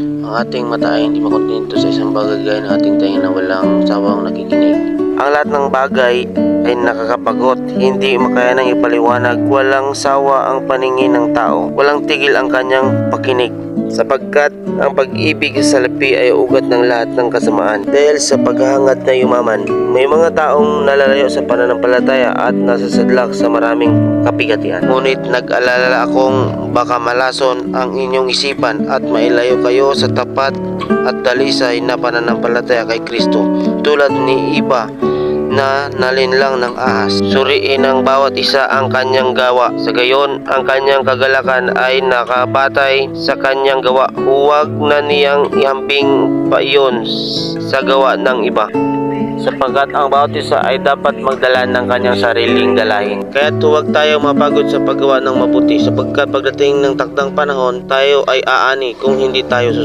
Ang ating mata ay hindi makontento sa isang bagay ng ating tainga na walang sawang nakikinig. Ang lahat ng bagay ay nakakapagot, hindi makaya nang ipaliwanag. Walang sawa ang paningin ng tao, walang tigil ang kanyang pakinig. Sapagkat ang pag-ibig sa salapi ay ugat ng lahat ng kasamaan. Dahil sa paghahangad na yumaman, may mga taong nalalayo sa pananampalataya at nasasadlak sa maraming kapigatian. Ngunit nag-alala akong baka malason ang inyong isipan at mailayo kayo sa tapat at dalisay na pananampalataya kay Kristo. Tulad ni Iba na nalinlang ng ahas. Suriin ng bawat isa ang kanyang gawa. Sa gayon, ang kanyang kagalakan ay nakabatay sa kanyang gawa. Huwag na niyang ihambing pa iyon sa gawa ng iba sapagkat ang bawat isa ay dapat magdala ng kanyang sariling dalahin. Kaya huwag tayo mapagod sa paggawa ng mabuti sapagkat pagdating ng takdang panahon, tayo ay aani kung hindi tayo susunod.